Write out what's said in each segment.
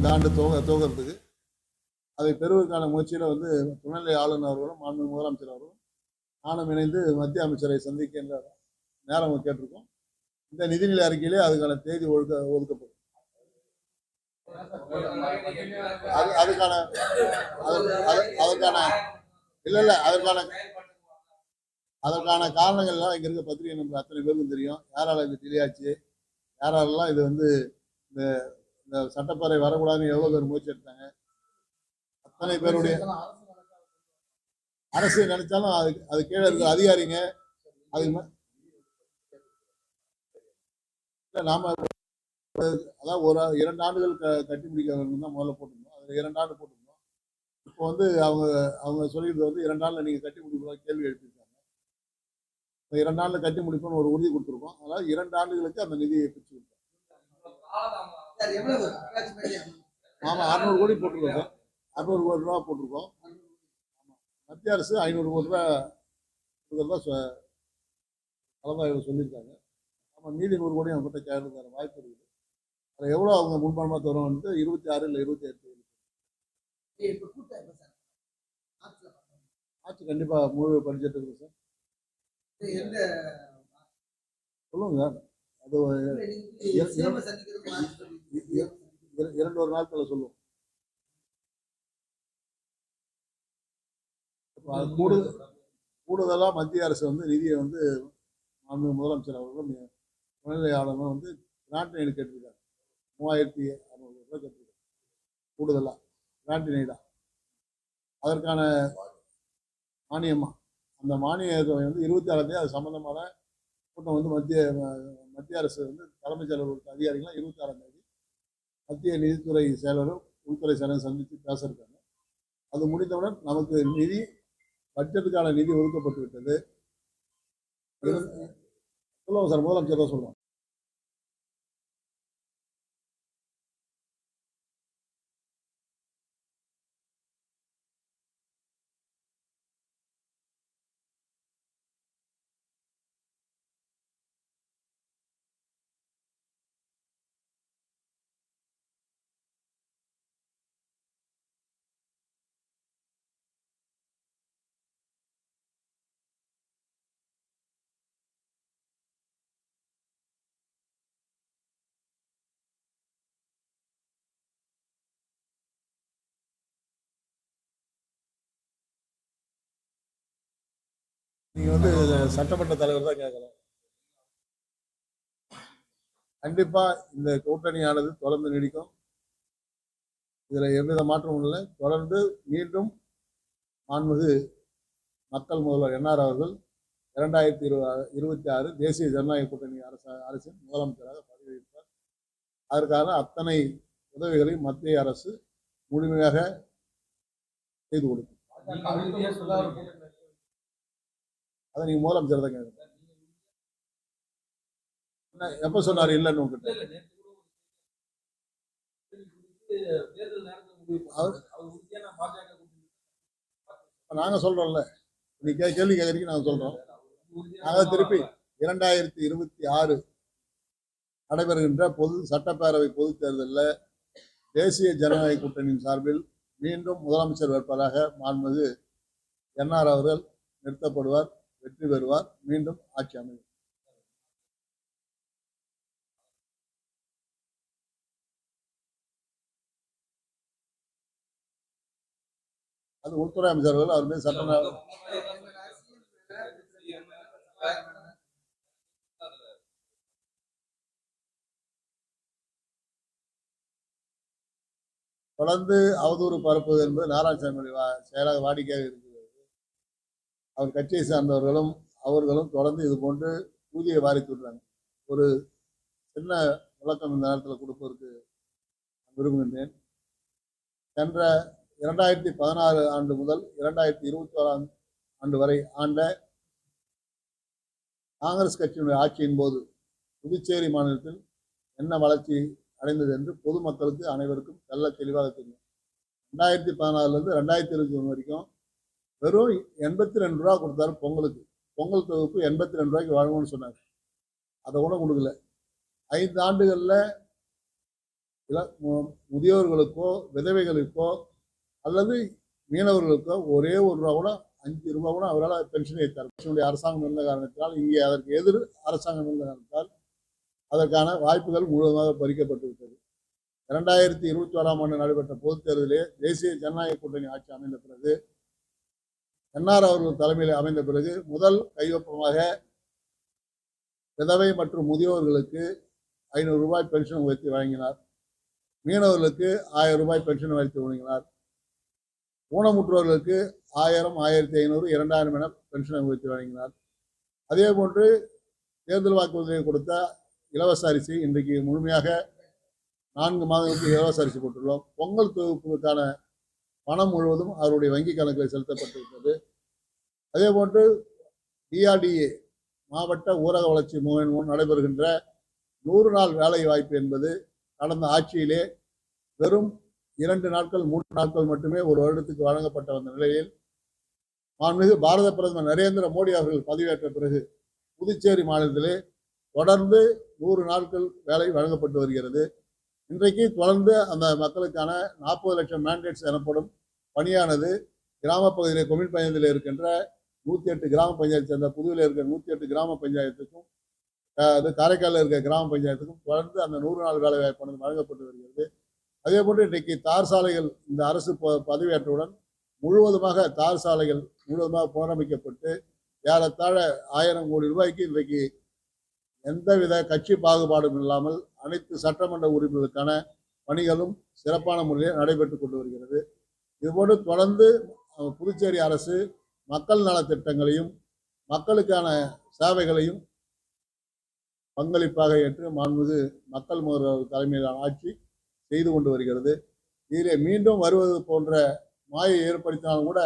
இந்த ஆண்டு துவங்க துவங்கிறதுக்கு அதை பெறுவதற்கான முயற்சியில் வந்து துணைநிலை ஆளுநர் அவர்களும் மாண்பு முதலமைச்சர் அவர்களும் நானும் இணைந்து மத்திய அமைச்சரை சந்திக்கின்ற நேரம் கேட்டிருக்கோம். இந்த நிதிநிலை அறிக்கையிலே அதுக்கான தேதி ஒழுக்க ஒதுக்கப்படும். அது அதுக்கான அது- அதற்கான இல்ல இல்ல அதற்கான அதற்கான காரணங்கள் எல்லாம் இங்க இருக்க பத்திரிகை நமக்கு அத்தனை பேருக்கும் தெரியும். யாரால இது டிலே ஆச்சு யாரெல்லாம் இது வந்து இந்த இந்த சட்டப்பேரவை வரக்கூடாதுன்னு எவ்வளவு பேர் முயற்சி எடுத்தாங்க? அத்தனை பேருடைய அரசு நினைச்சாலும் அது அது கீழே இருக்கிற அதிகாரிங்க அதுக்கு நாம அதாவது ஒரு இரண்டு ஆண்டுகள் க கட்டி முடிக்க தான் முதல்ல போட்டிருந்தோம். அதில் இரண்டு ஆண்டு போட்டிருந்தோம். இப்போ வந்து அவங்க அவங்க சொல்லியிருந்தது வந்து இரண்டு நாளில் நீங்கள் கட்டி முடிக்கலாம் கேள்வி எழுப்பியிருக்காங்க. இப்போ இரண்டு நாளில் கட்டி முடிப்போம்னு ஒரு உறுதி கொடுத்துருக்கோம். அதனால் இரண்டு ஆண்டுகளுக்கு அந்த நிதியை பிரிச்சு கொடுத்தோம். ஆமாம் அறுநூறு கோடி போட்டிருக்கோம் சார். அறுநூறு கோடி ரூபா போட்டிருக்கோம். மத்திய அரசு ஐநூறு கோடி ரூபா கொடுக்குறதா கலந்தாய்வு சொல்லியிருக்காங்க. ஆமாம் மீதி நூறு கோடி அவங்க கிட்ட வாய்ப்பு இருக்குது. அதில் எவ்வளோ அவங்க முன்பணமாக தருவாங்கன்ட்டு இருபத்தி ஆறு இல்லை இருபத்தி எட்டு சார்? ஆட்சி கண்டிப்பாக முழு பட்ஜெட் இருக்குது சார். சொல்லுங்க அது இரண்டு ஒரு நாட்களில் சொல்லுவோம் கூடுதல் கூடுதலாக மத்திய அரசு வந்து நிதியை வந்து மாண்பு முதலமைச்சர் அவர்களும் துணைநிலை ஆளுநரும் வந்து கிராண்ட் நைடு கேட்டிருக்காங்க மூவாயிரத்தி அறுநூறு ரூபாய் கேட்டிருக்காங்க கூடுதலாக கிராண்ட் நைடா அதற்கான மானியமா? அந்த மானிய தொகை வந்து இருபத்தி ஆறாம் தேதி அது சம்பந்தமான கூட்டம் வந்து மத்திய மத்திய அரசு வந்து தலைமைச் செயலர் அதிகாரிகளாம் இருபத்தி ஆறாம் தேதி மத்திய நிதித்துறை செயலரும் உள்துறை செயலரும் சந்தித்து பேச இருக்காங்க அது முடிந்தவுடன் நமக்கு நிதி பட்ஜெட்டுக்கான நிதி ஒதுக்கப்பட்டு விட்டது. சொல்லுவோம் சார் முதலமைச்சர் தான் சொல்லுவோம் நீங்க வந்து சட்டமன்ற தலைவர் தான் கேட்கலாம் கண்டிப்பா இந்த கூட்டணியானது தொடர்ந்து நீடிக்கும். இதுல எவ்வித மாற்றமும் இல்லை. தொடர்ந்து மீண்டும் மாண்புமிகு மக்கள் முதல்வர் என்ஆர் அவர்கள் இரண்டாயிரத்தி இரு இருபத்தி ஆறு தேசிய ஜனநாயக கூட்டணி அரச அரசின் முதலமைச்சராக பதவியேற்றார். அதற்கான அத்தனை உதவிகளையும் மத்திய அரசு முழுமையாக செய்து கொடுக்கும். அதை நீங்க முதலமைச்சர் தான் கேட்கணும் எப்ப சொன்னாரு இல்லைன்னு உங்ககிட்ட? நாங்க சொல்றோம்ல. நீ கே கேள்வி கேட்கறீங்க நாங்க சொல்றோம். நாங்க திருப்பி இரண்டாயிரத்தி இருபத்தி ஆறு நடைபெறுகின்ற பொது சட்டப்பேரவை பொதுத் தேர்தலில் தேசிய ஜனநாயக கூட்டணியின் சார்பில் மீண்டும் முதலமைச்சர் வேட்பாளராக மாண்புமிகு என்ஆர் அவர்கள் நிறுத்தப்படுவார். வெற்றி பெறுவார். மீண்டும் ஆட்சி அமையும். அது உள்துறை அமைச்சர்கள் அவர் மீது சட்ட தொடர்ந்து அவதூறு பரப்புவது என்பது நாராயணசாமி செயலாக வாடிக்கையாக இருக்கிறது அவர் கட்சியை சார்ந்தவர்களும் அவர்களும் தொடர்ந்து இது போன்று ஊதிய வாரி விடுறாங்க ஒரு சின்ன விளக்கம் இந்த நேரத்தில் கொடுப்பதற்கு விரும்புகின்றேன். சென்ற இரண்டாயிரத்தி பதினாறு ஆண்டு முதல் இரண்டாயிரத்தி இருபத்தி ஓராம் ஆண்டு வரை ஆண்ட காங்கிரஸ் கட்சியினுடைய ஆட்சியின் போது புதுச்சேரி மாநிலத்தில் என்ன வளர்ச்சி அடைந்தது என்று பொதுமக்களுக்கு அனைவருக்கும் நல்ல தெளிவாக தெரியும். ரெண்டாயிரத்தி பதினாறுலேருந்து ரெண்டாயிரத்தி இருபத்தி ஒன்று வரைக்கும் வெறும் எண்பத்தி ரெண்டு ரூபா கொடுத்தாரு பொங்கலுக்கு. பொங்கல் தொகுப்பு எண்பத்தி ரெண்டு ரூபாய்க்கு வழங்கணும்னு சொன்னார் அதை கூட கொடுக்கல. ஐந்து ஆண்டுகளில் இல முதியோர்களுக்கோ விதவைகளுக்கோ அல்லது மீனவர்களுக்கோ ஒரே ஒரு ரூபா கூட அஞ்சு ரூபா கூட அவரால் பென்ஷனை தர அரசாங்கம் இருந்த காரணத்தினால் இங்கே அதற்கு எதிர் அரசாங்கம் இருந்த காரணத்தால் அதற்கான வாய்ப்புகள் முழுவதுமாக பறிக்கப்பட்டு விட்டது. இரண்டாயிரத்தி இருபத்தி ஓராம் ஆண்டு நடைபெற்ற பொதுத் தேர்தலிலே தேசிய ஜனநாயக கூட்டணி ஆட்சி அமைந்த பிறகு என்ஆர் அவர்கள் தலைமையில் அமைந்த பிறகு முதல் கையொப்பமாக விதவை மற்றும் முதியோர்களுக்கு ஐநூறு ரூபாய் பென்ஷன் உயர்த்தி வழங்கினார். மீனவர்களுக்கு ஆயிரம் ரூபாய் பென்ஷன் உயர்த்தி வழங்கினார். ஊனமுற்றோர்களுக்கு ஆயிரம் ஆயிரத்தி ஐநூறு இரண்டாயிரம் என பென்ஷனை உயர்த்தி வழங்கினார். அதே போன்று தேர்தல் வாக்குறுதியை கொடுத்த இலவச அரிசி இன்றைக்கு முழுமையாக நான்கு மாதங்களுக்கு இலவச அரிசி போட்டுள்ளோம். பொங்கல் தொகுப்புக்கான பணம் முழுவதும் அவருடைய வங்கி கணக்கில் செலுத்தப்பட்டிருக்கிறது அதே போன்று டிஆர்டிஏ மாவட்ட ஊரக வளர்ச்சி முகமை மூலம் நடைபெறுகின்ற நூறு நாள் வேலை வாய்ப்பு என்பது கடந்த ஆட்சியிலே வெறும் இரண்டு நாட்கள் மூன்று நாட்கள் மட்டுமே ஒரு வருடத்துக்கு வழங்கப்பட்ட வந்த நிலையில் மாண்புமிகு பாரத பிரதமர் நரேந்திர மோடி அவர்கள் பதவியேற்ற பிறகு புதுச்சேரி மாநிலத்திலே தொடர்ந்து நூறு நாட்கள் வேலை வழங்கப்பட்டு வருகிறது. இன்றைக்கு தொடர்ந்து அந்த மக்களுக்கான நாற்பது லட்சம் மேண்டேட்ஸ் எனப்படும் பணியானது கிராம பகுதியிலே கொமின் பஞ்சாயத்தில் இருக்கின்ற நூற்றி எட்டு கிராம பஞ்சாயத்து சேர்ந்த புதுவில் இருக்கிற நூற்றி எட்டு கிராம பஞ்சாயத்துக்கும் அது காரைக்காலில் இருக்கிற கிராம பஞ்சாயத்துக்கும் தொடர்ந்து அந்த நூறு நாள் வேலை வாய்ப்பானது வழங்கப்பட்டு வருகிறது. அதே போன்று இன்றைக்கு தார் சாலைகள் இந்த அரசு ப- பதவியேற்றவுடன் முழுவதுமாக தார் சாலைகள் முழுவதுமாக புனரமைக்கப்பட்டு ஏறத்தாழ ஆயிரம் கோடி ரூபாய்க்கு இன்றைக்கு எந்தவித கட்சி பாகுபாடும் இல்லாமல் அனைத்து சட்டமன்ற உறுப்பினர்களுக்கான பணிகளும் சிறப்பான முறையில் நடைபெற்று கொண்டு வருகிறது. இதுபோன்று தொடர்ந்து புதுச்சேரி அரசு மக்கள் நலத்திட்டங்களையும் மக்களுக்கான சேவைகளையும் பங்களிப்பாக ஏற்று மாண்புமிகு மக்கள் முதல்வர் தலைமையிலான ஆட்சி செய்து கொண்டு வருகிறது. இதிலே மீண்டும் வருவது போன்ற மாயை ஏற்படுத்தினாலும் கூட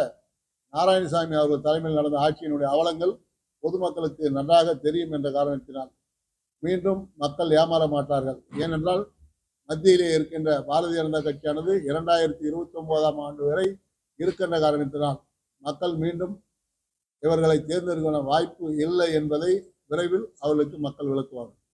நாராயணசாமி அவர்கள் தலைமையில் நடந்த ஆட்சியினுடைய அவலங்கள் பொதுமக்களுக்கு நன்றாக தெரியும் என்ற காரணத்தினால் மீண்டும் மக்கள் ஏமாற மாட்டார்கள். ஏனென்றால் மத்தியிலே இருக்கின்ற பாரதிய ஜனதா கட்சியானது இரண்டாயிரத்தி இருபத்தி ஒன்பதாம் ஆண்டு வரை இருக்கின்ற காரணத்தினால் மக்கள் மீண்டும் இவர்களை தேர்ந்தெடுக்க வாய்ப்பு இல்லை என்பதை விரைவில் அவர்களுக்கு மக்கள் விளக்குவார்கள்.